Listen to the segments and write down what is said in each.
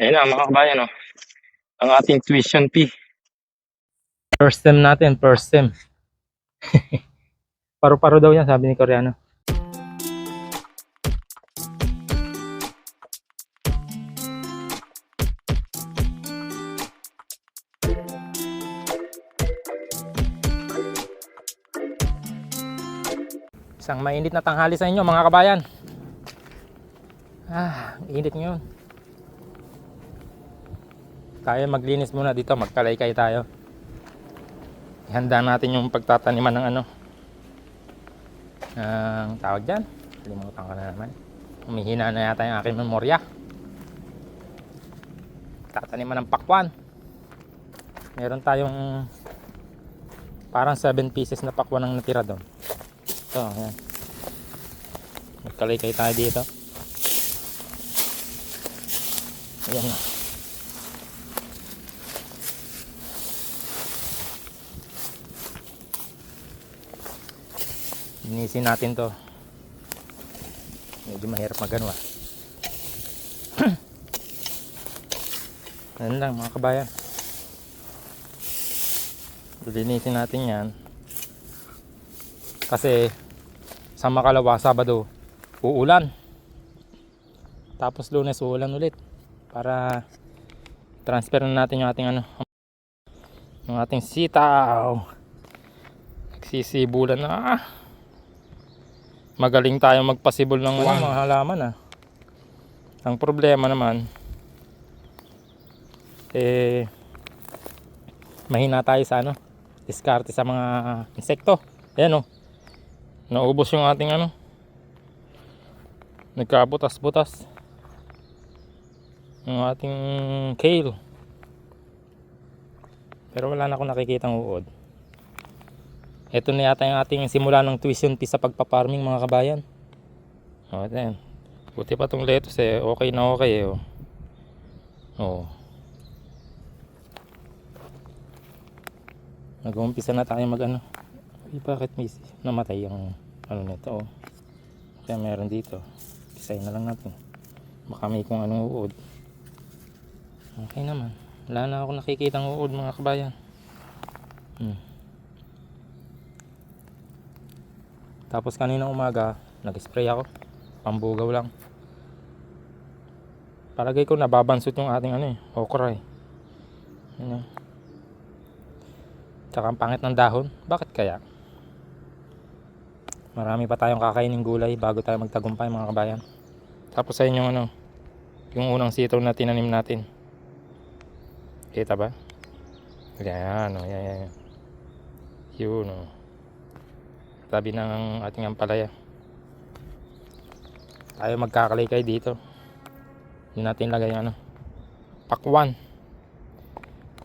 Ayan na mga kabayan, oh. ang ating tuition fee. First sem natin, first sem. Paru-paro daw yan, sabi ni Koreano. Isang mainit na tanghali sa inyo mga kabayan. Ah, init ngayon. Tayo maglinis muna dito, magkalaykay tayo. Ihanda natin yung pagtataniman ng ano. Ang tawag dyan. Kalimutan ko na naman. Humihina na yata yung aking memorya. Tataniman ng pakwan. Meron tayong parang 7 pieces na pakwan ang natira doon. Ito, ayan. Magkalaykay tayo dito. Ayan na. Linisin natin to. Medyo mahirap magano ah. Ano lang mga kabayan. Linisin natin yan. Kasi sa makalawa, Sabado, uulan. Tapos lunes, uulan ulit. Para transfer na natin yung ating ano, yung ating sitaw. Nagsisibulan na. Ah. Magaling tayo magpasibol ng ano, mga halaman ah. Ang problema naman, eh, mahina tayo sa ano, diskarte sa mga insekto. Ayan oh, naubos yung ating ano, nagkabutas-butas. Yung ating kale. Pero wala na akong nakikitang uod. Ito na yata yung ating simula ng tuition fee sa pagpaparming mga kabayan. O, then. Buti pa tong lettuce eh. Okay na okay eh. Oh. Oh. Nag-uumpisa na tayo mag ano. Ay, bakit may namatay yung ano nito oh. Kaya meron dito. Pisayin na lang natin. Baka may kung anong uod. Okay naman. Wala na ako nakikitang uod mga kabayan. Hmm. Tapos kanina umaga, nag-spray ako. Pambugaw lang. Palagay ko nababansot yung ating ano eh, okra eh. Ano. Tsaka ang pangit ng dahon. Bakit kaya? Marami pa tayong kakainin gulay bago tayo magtagumpay mga kabayan. Tapos sa inyong ano, yung unang sitaw na tinanim natin. Kita ba? Yan, oh, yan, yan. Yun, oh. Tabi ng ating ampalaya. Tayo magkakalaykay dito. Hindi natin lagay ano. Pakwan.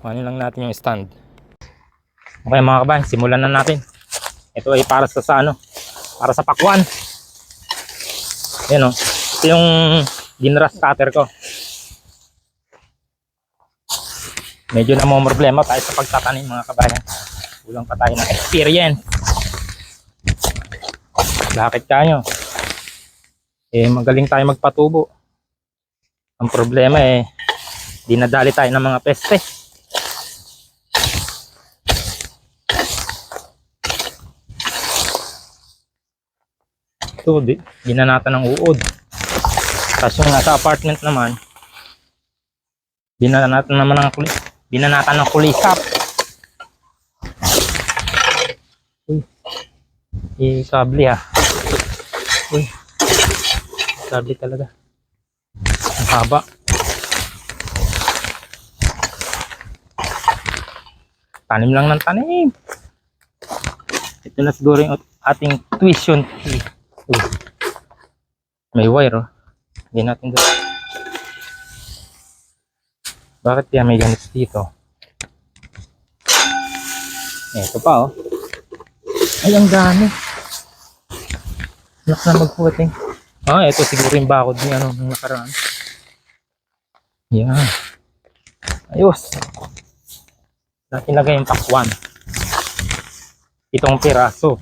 Ano lang natin yung stand. Okay mga kabayan, simulan na natin. Ito ay para sa, sa ano, para sa pakwan. Yan o. Ito yung ginras cutter ko. Medyo na mo problema tayo sa pagtatanim mga kabayan. Kulang pa tayo ng experience. Bakit tayo? Eh magaling tayo magpatubo. Ang problema eh dinadali tayo ng mga peste. Ito, di, binanatan ng uod. Tapos nasa apartment naman, binanatan naman ng kulis, binanatan ng kulisap. Kable ha. Uy, kable talaga. Ang haba. Tanim lang ng tanim. Ito na siguro yung ating tuition fee. Uy. May wire oh. Hindi natin dito. Bakit kaya may ganito dito? Ito pa oh. Ay, ang dami. Lock na magputing. Eh. Ah, ito siguro yung bakod ni ano nung nakaraan. Yeah. Ayos. Dati lagay yung pakwan. Itong piraso.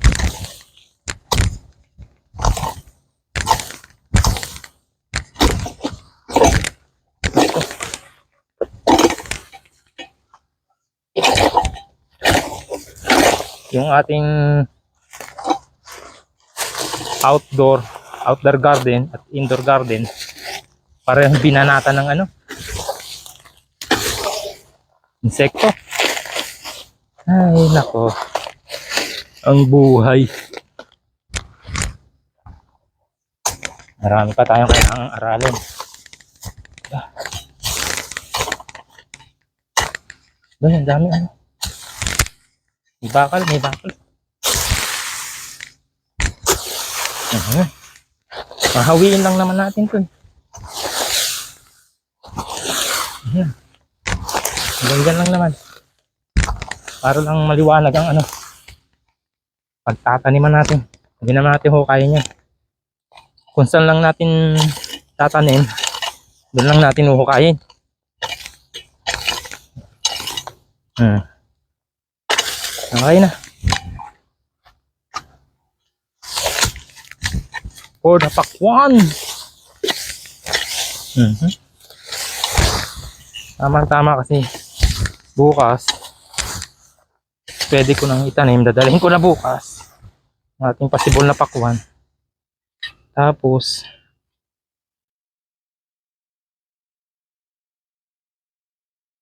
Yung ating outdoor outdoor garden at indoor garden parehong binanata ng ano insekto ay nako ang buhay marami pa tayong kailangang aralin Ah. Doon, ang dami ano. May bakal, may bakal. Uh-huh. Mahawiin lang naman natin to. eh. Ayan. Ganyan lang naman. Para lang maliwanag ang ano. Pagtataniman natin. Hindi naman natin hukayin yan. Kung saan lang natin tatanim, doon lang natin huhukayin. Hmm. Okay na. For the pakwan. Mhm. Tama-tama kasi bukas pwede ko nang itanim. Dadalhin ko na bukas ang ating pasibol na pakwan. Tapos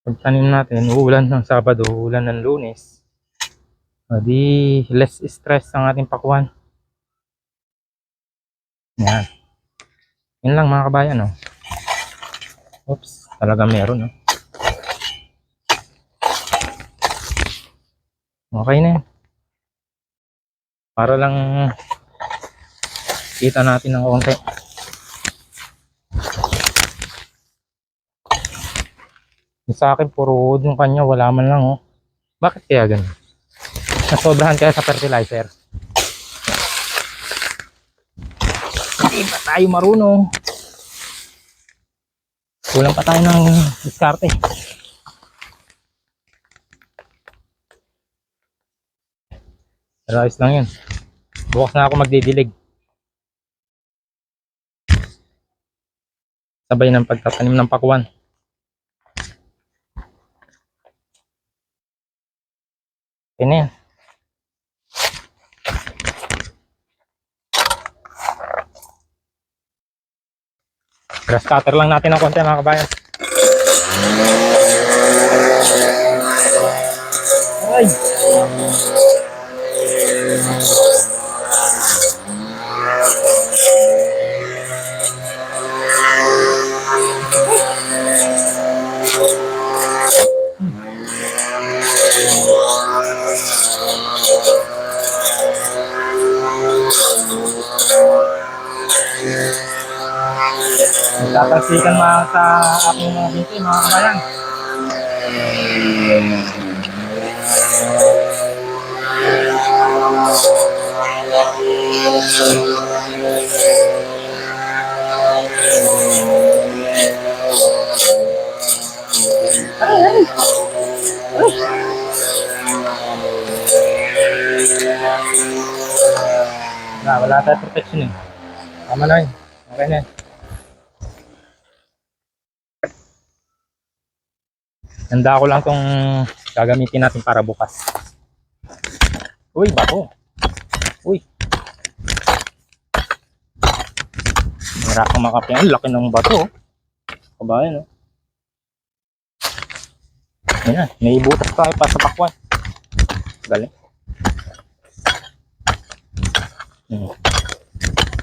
pagtanim natin, uulan ng Sabado, uulan ng Lunes. O di less stress ang ating pakwan. Yan. Yan lang mga kabayan, no. Oops, talaga meron, no. Okay na yan. Para lang kita natin ng konti. Sa akin, puro wood yung kanya, wala man lang, oh. Bakit kaya ganun? Nasobrahan kaya sa fertilizer. Hindi pa tayo marunong. Kulang pa tayo ng diskarte. Pero ayos lang yun. Bukas na ako magdidilig. Sabay ng pagtatanim ng pakuan. Okay. Grass cutter lang natin ng konti mga kabayan. Ay! Nagtatalsikan mga sa aking mga binti mga kabayan. Wala, wala tayo protection eh. Tama na yun. Okay na yun. Handa ko lang tong gagamitin natin para bukas. Uy, bato. Uy. Meron akong makapi. Ang laki ng bato. Kabayan, oh. Ayan, may butas tayo pa sa pakwan. Galing. Hmm.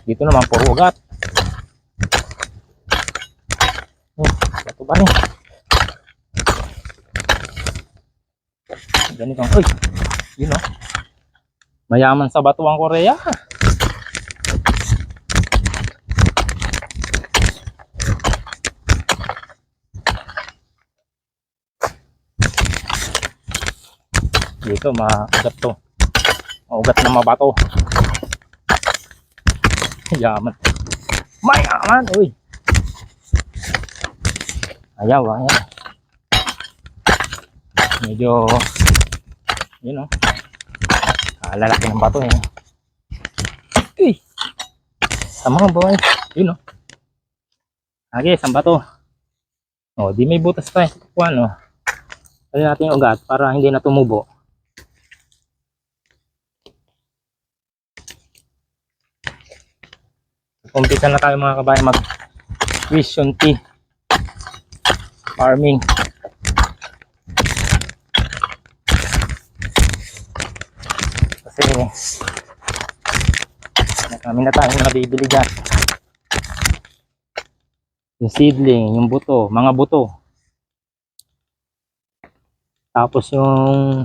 Dito naman, puro ugat. Hmm, bato ba rin? Ganito. Uy, yun oh. Mayaman sa bato ang Korea. Dito, maugat to. Maugat na mabato. Yaman. Mayaman, uy. Ayaw, ayaw. Medyo yun oh. Ah, lalaki ng bato yun. Uy! Sama kang babae. Yun oh. Lagi, isang bato. O, oh, di may butas pa eh. Kuhan oh. Kali natin yung ugat para hindi na tumubo. Umpisa na tayo mga kabayan mag vision tea farming. Kasi marami na tayong nabibili dyan. Yung seedling, yung buto, mga buto. Tapos yung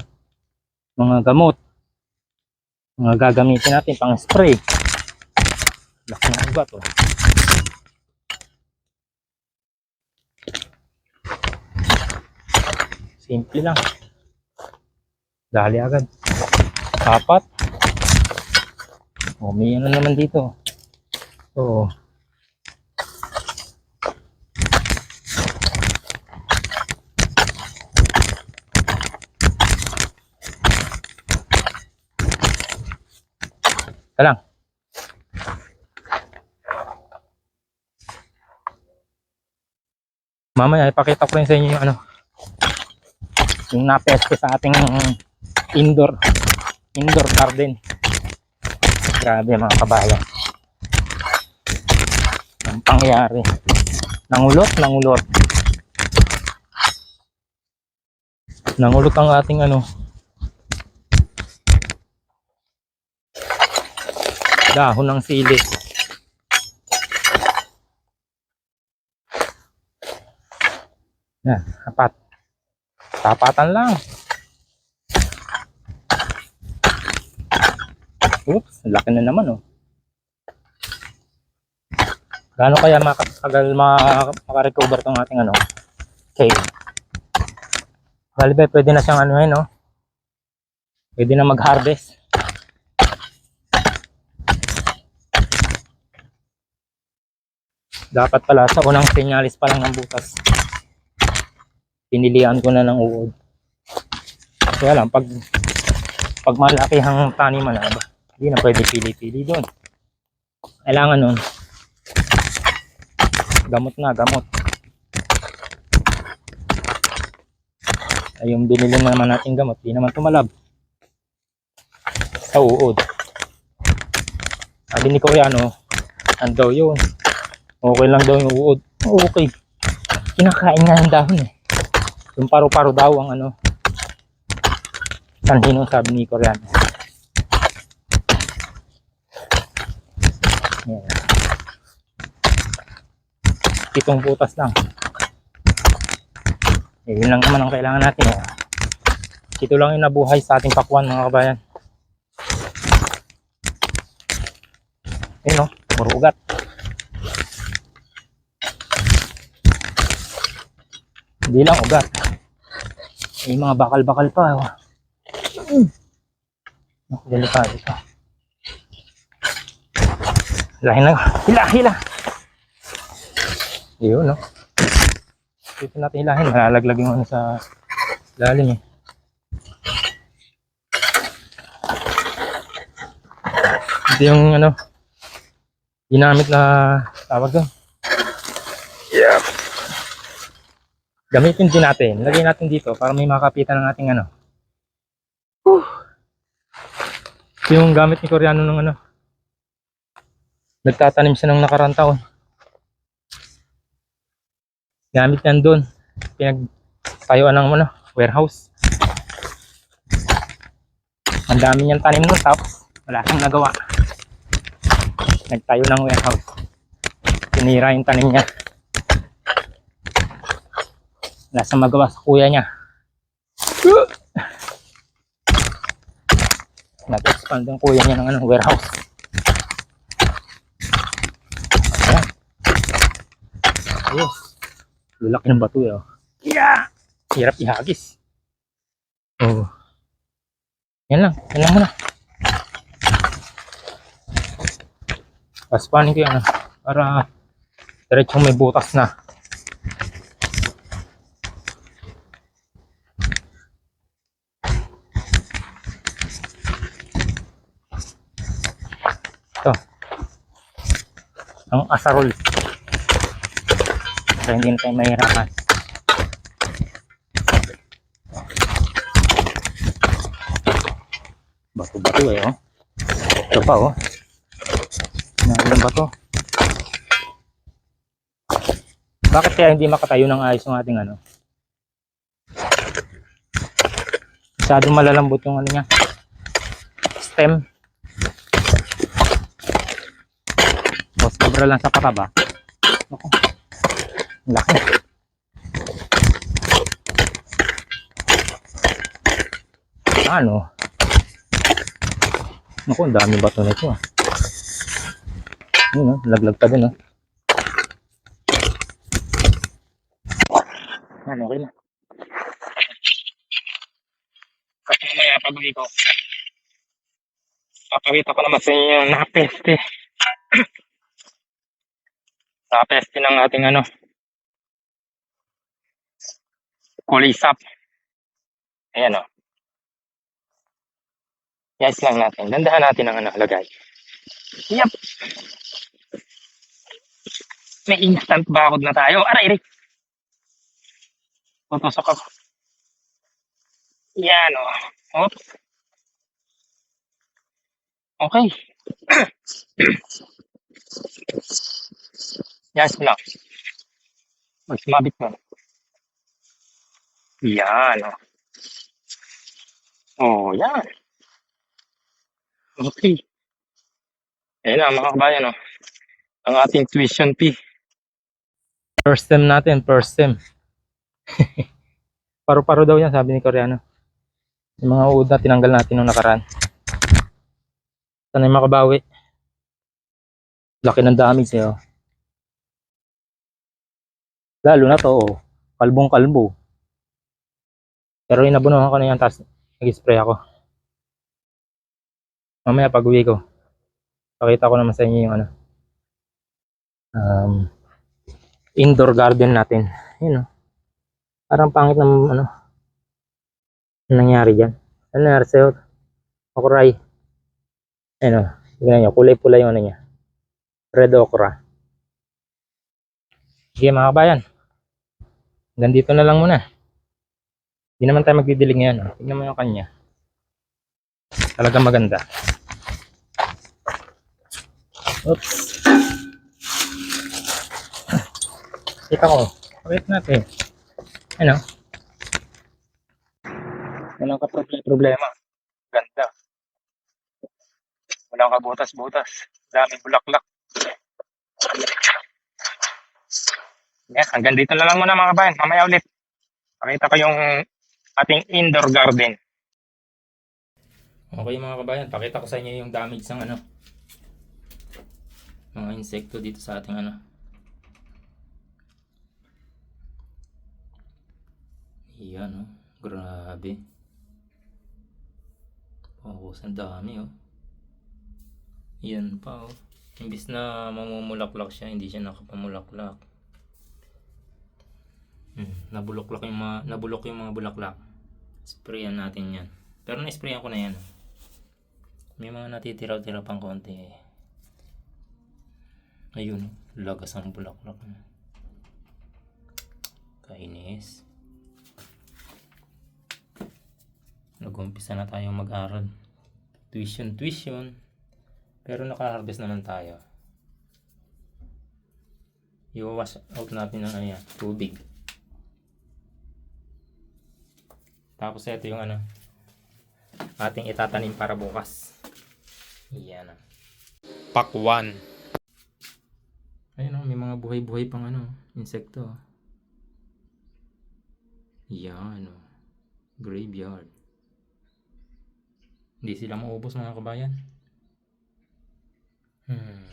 mga gamot. Mga gagamitin natin pang spray. Laki ng ugat oh. Simple lang. Dali agad. Apat. O, may ano naman dito. Oo. Ito lang. Mamaya ipakita ko rin sa inyo yung ano yung napeste sa ating indoor indoor garden. Grabe mga kabayan. Ang pangyari. Nangulot, nangulot. Nangulot ang ating ano dahon ng sili. Yan, apat. Tapatan lang. Oops, laki na naman oh. Gaano kaya makatagal ma- makarecover tong ating ano? Kale. Bali ba, pwede na siyang ano eh, no? Pwede na mag-harvest. Dapat pala sa unang senyalis pa lang ng butas. Pinilian ko na ng uod. Kaya lang, pag pag malaki ang taniman na, hindi na pwede pili-pili doon. Kailangan nun, gamot na, gamot. Ay, binili na naman natin gamot, di naman tumalab. Sa uod. Sabi ni Koreano, ano daw yun? Okay lang daw yung uod. Okay. Kinakain nga yung dahon eh. Yung paru-paro daw ang ano. Sanhino sabi ni Koreano. Yan. Pitong butas lang. Eh, yun lang naman ang kailangan natin. Eh. Ito lang yung nabuhay sa ating pakuan mga kabayan. Ayun o, puro ugat. Hindi lang ugat. May mga bakal-bakal pa. Oh. Mm. Naku, delikado ito. Hilahin lang. Hila, hila. Yun, no? Dito natin hilahin. Malalaglag yung ano sa lalim eh. Ito yung ano, ginamit na tawag doon. Yep. Gamitin din natin. Lagyan natin dito para may makapitan ng ating ano. Whew. Ito yung gamit ni Koreano ng ano. Nagtatanim siya ng nakarang taon. Gamit yan doon. Pinagtayuan ng ano, warehouse. Ang dami niyang tanim nun tapos wala siyang nagawa. Nagtayo ng warehouse. Tinira yung tanim niya. Wala siyang magawa sa kuya niya. Nag-expand yung kuya niya ng ano, warehouse. Ayan. Ayos. Lulaki ng bato eh. Oh. Yeah! Hirap ihagis. Oh. Yan lang. Yan lang muna. Paspanin ko yan. Para diretsong may butas na. Ito. Ang asarol. Para hindi na tayo mahirapan. Bato-bato eh, oh. Ito pa, oh. Nakulang bato. Bakit kaya hindi makatayo ng ayos yung ating ano? Masyadong malalambot yung ano niya. Stem. O, sobra lang sa pataba. Ako. Laki. Ano? Naku, ang dami bato nito ah. Yun, oh, laglag pa din oh. Yan, okay na. Kasi mamaya pag uwi ko, papakita ko naman sa inyo yung napeste ng ating ano, kulisap. Ayan o. Yes lang natin. Dandahan natin ang ano, lagay. Yep. May instant bakod na tayo. Aray, aray. Tutusok ako. Yan o. Oops. Okay. yes lang. Mag sumabit mo. Yan o. Oh, yan. Okay. Ayan na mga kabayan o. Ang ating tuition fee. First sem natin, first sem. Paru-paro daw yan, sabi ni Koreano. Yung mga uod na tinanggal natin nung nakaraan. Sana'y makabawi. Laki ng damage eh, oh. Lalo na to, oh. Kalbong kalbo. Pero inabunuhan ko na yan, tapos nag-spray ako. Mamaya pag uwi ko, pakita ko naman sa inyo yung ano. Um, indoor garden natin. Yun, oh. Parang pangit ng ano. Nangyari dyan? Ano nangyari sa'yo? Okuray. Ayun o. Tignan nyo. Kulay-pula yung ano niya. Red okra. Sige mga kabayan. Hanggang na lang muna. Hindi naman tayo magdidilig ngayon. Oh. Tignan mo yung kanya. Talagang maganda. Oops. Kita ko. Pakit natin. Ano? Walang ka problema. Ganda. Walang kabutas-butas. Daming bulaklak. Yes, hanggang dito na lang muna mga kabayan. Mamaya ulit. Pakita ko yung ating indoor garden. Okay mga kabayan, pakita ko sa inyo yung damage ng ano. Mga insekto dito sa ating ano. Yan oh. Grabe. Oh, ang dami oh. Yan pa oh. Imbis na mamumulaklak siya, hindi siya nakapamulaklak. Hmm, nabulaklak yung mga nabulok yung mga bulaklak. Sprayan natin 'yan. Pero na-sprayan ko na 'yan. May mga natitira-tira pang konti. Ayun, lagas ang bulaklak. Kainis. Nag-umpisa na tayong mag-aral. Tuition, tuition. Pero naka-harvest naman tayo. I-wash out natin ng ano yan, tubig. Tapos ito yung ano, ating itatanim para bukas. Yan. Pack 1. Ayun oh, may mga buhay-buhay pang ano, insekto. Yan oh. Graveyard. Hindi sila maubos mga kabayan. Hmm.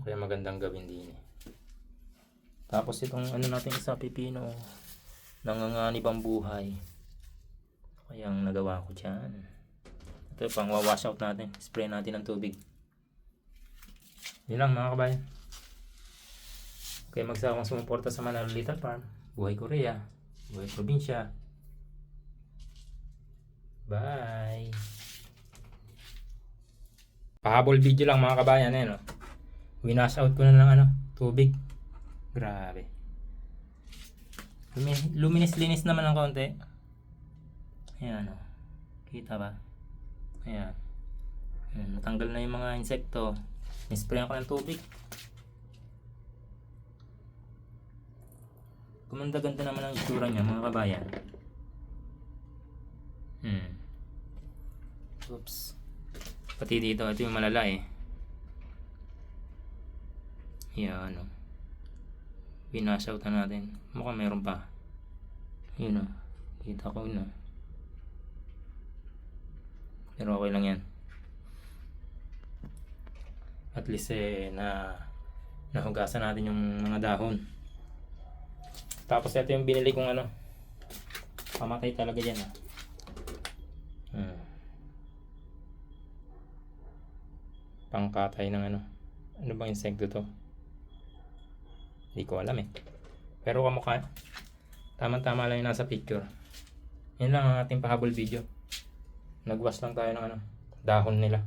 Kaya magandang gawin din eh. Tapos itong ano natin isa pipino. Nanganganib ang buhay. Kaya ang nagawa ko dyan. Ito pang wawash out natin. Spray natin ng tubig. Yun lang mga kabayan. Kaya magsawang sumuporta sa Manalo Little Farm. Buhay Korea. Buhay Probinsya. Bye! Pahabol video lang mga kabayan eh no. Winash out ko na ng ano, tubig. Grabe. Lumi- Luminis-linis naman ng konti. Ayan o. Kita ba? Ayan. Ayan. Natanggal na yung mga insekto. Nisprayan ko ng tubig. Gumanda-ganda naman ang itsura niya mga kabayan. Hmm. Oops. Pati dito, ito yung malala eh. Yan, ano. Pinasout na natin. Mukhang meron pa. Yun o. Kita ko o. Pero okay lang yan. At least eh, na nahugasan natin yung mga dahon. Tapos ito yung binili kong ano. Pamatay talaga yan ah. Hmm. Pangkatay ng ano. Ano bang insekto to? Hindi ko alam eh. Pero kamukha. Tama-tama lang yung nasa picture. Yan lang ang ating pahabol video. Nagwas lang tayo ng ano, dahon nila.